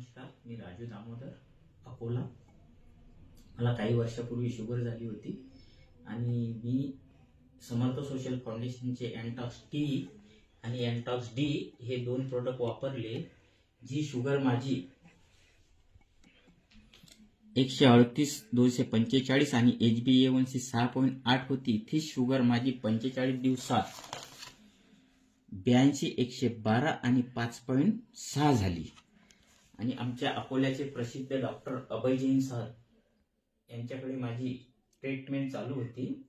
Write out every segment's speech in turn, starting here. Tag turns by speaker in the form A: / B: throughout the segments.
A: नमस्कार मी राजू दामोदर अकोला. मला काही वर्षापूर्वी शुगर झाली होती आणि मी समर्थ सोशल फाउंडेशनचे अँटॉक्स टी आणि अँटॉक्स डी हे दोन प्रोडक्ट वापरले जी शुगर माझी एकशे अडतीस दोनशे पंचेचाळीस आणि H B A one C सहा पॉईंट आठ होती. ती शुगर माझी पंचेचाळीस दिवसात ब्याऐंशी एकशे बारा आणि पाच पॉईंट सहा झाली. आणि आमच्या अकोल्याचे प्रसिद्ध डॉक्टर अभय जैन सर यांच्याकडे माझी ट्रीटमेंट चालू होती.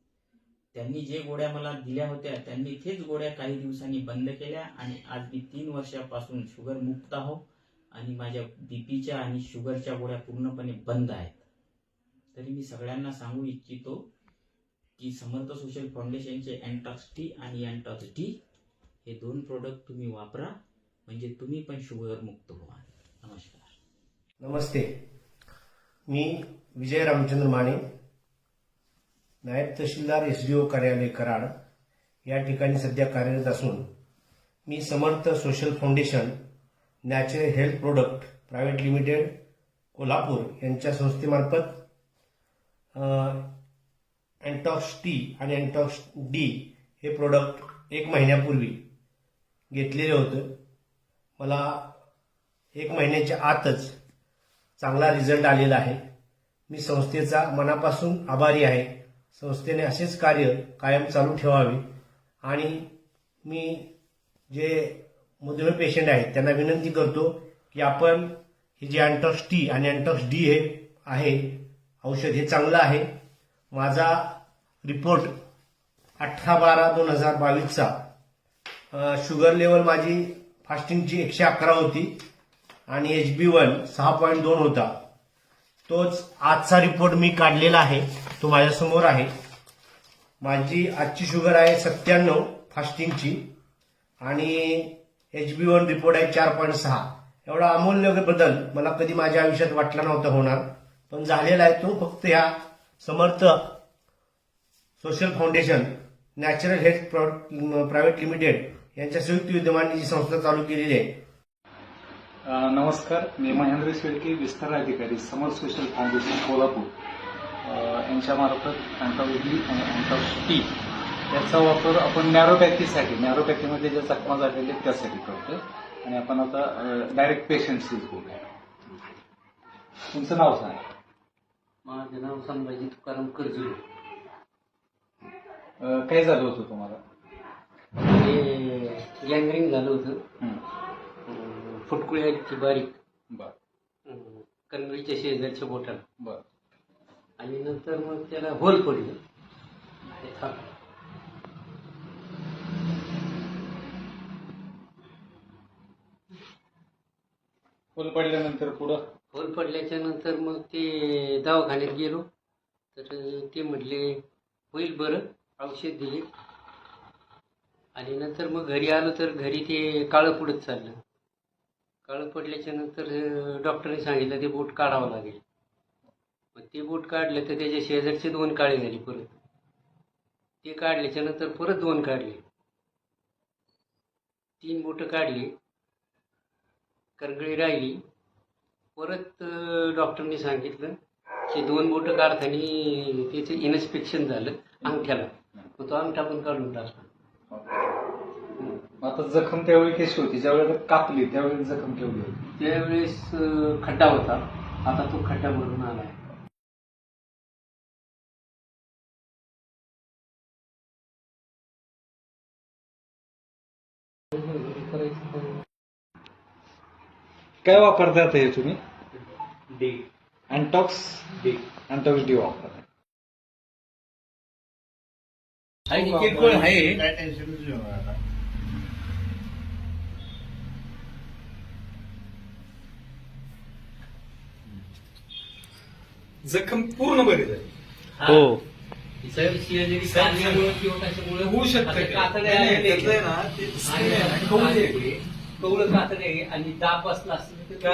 A: त्यांनी जे गोळ्या मला दिल्या होत्या त्यांनी तेच गोळ्या काही दिवसांनी बंद केल्या आणि आज मी तीन वर्षापासून शुगर मुक्त आहो आणि माझ्या बीपीच्या आणि शुगरच्या गोळ्या पूर्णपणे बंद आहेत. तरी मी सगळ्यांना सांगू इच्छितो की समर्थ सोशल फाउंडेशनचे अँटॉक्स टी आणि अँटॉक्स डी हे दोन प्रोडक्ट तुम्ही वापरा म्हणजे तुम्ही पण शुगर मुक्त व्हा. नमस्कार.
B: नमस्ते. मी विजय रामचंद्र माने नायब तहसीलदार एस डी ओ कार्यालय कराड या ठिकाणी सध्या कार्यरत असून मी Samarth social foundation natural health product private limited Kolhapur यांच्या संस्थेमार्फत अँटॉक्स टी आणि अँटॉक्स डी हे प्रोडक्ट एक महिन्यापूर्वी घेतलेले होतं. मला एक महिन्याच्या आतच चांगला रिझल्ट आलेला आहे. मी संस्थेचा मनापासून आभारी आहे. संस्थेने असेच कार्य कायम चालू ठेवावे. आणि मी जे मधुमेह पेशंट आहेत त्यांना विनंती करतो की आपण हे जे अँटॉक्स टी आणि अँटॉक्स डी हे आहे औषध हे चांगलं आहे. माझा रिपोर्ट अठरा बारा दोन हजार बावीसचा शुगर लेवल माझी फास्टिंगची एकशे अकरा होती आणि एच बी वन सहा पॉईंट दोन होता. तोच आजचा रिपोर्ट मी काढलेला आहे. तो माझ्यासमोर आहे. माझी आजची शुगर आहे सत्त्याण्णव फास्टिंगची आणि एच बी वन रिपोर्ट आहे चार पॉईंट सहा. एवढा अमूल्य बदल मला कधी माझ्या आयुष्यात वाटला नव्हता होणार. पण झालेला आहे तो फक्त ह्या Samarth social foundation natural health private limited यांच्या संयुक्त विद्यमाने जी संस्था चालू केलेली आहे
C: नमस्कार. मी महेंद्र शेळके विस्तार अधिकारी समर सोशल फाउंडेशन कोल्हापूर. अ, यांच्यामार्फत अँटॉलॉजी आणि टी याचा वापर आपण नॅरोपॅथीसाठी नॅरोपॅथीमध्ये ज्या जखमा झालेल्या आहेत त्यासाठी करतो आणि आपण आता डायरेक्ट पेशंटशीच बोलूया. तुमचं नाव सांगा.
D: माझं नाव संभाजी तुकाराम करजुले
C: अ, काय झालं होतं तुम्हाला?
D: गँग्रिंग झालं होतं. फुटकुळी आली ती बारीक?
C: बर.
D: कणगीच्या शेजारच्या बोटाला.
C: बर.
D: आणि नंतर मग त्याला होल पडलं.
C: फुल पडल्यानंतर पुढं?
D: होल पडल्याच्या नंतर मग ते दवाखान्यात गेलो. तर ते म्हटले होईल बरं औषध दिले. आणि नंतर मग घरी आलो तर घरी ते काळं पुढत चाललं. काळं पडल्याच्या नंतर डॉक्टरने सांगितलं ते बूट काढावं लागेल. मग ते बूट काढलं तर त्याच्या शेजारचे दोन काळे झाले परत. ते काढल्याच्या नंतर परत दोन काढले. तीन बोटं काढली. करगळी राहिली. परत डॉक्टरने सांगितलं की दोन बोटं काढताना त्याचं इन्स्पेक्शन झालं अंगठ्याला. मग तो अंगठा पण काढून टाकला.
C: आता जखम त्यावेळी कशी होती? ज्यावेळेला कापली त्यावेळी जखम केवढी होती?
D: त्यावेळेस अं, खड्डा होता. आता तो खड्डा भरून आलाय
C: काय वापरता आता हे तुम्ही?
D: D.
C: Antox
D: D.
C: Antox D वापरता.
B: किरकोळ आहे.
E: जखम पूर्ण बरी झाली.
B: हो.
E: होऊ शकतं
D: आणि दाब बसला असलं तर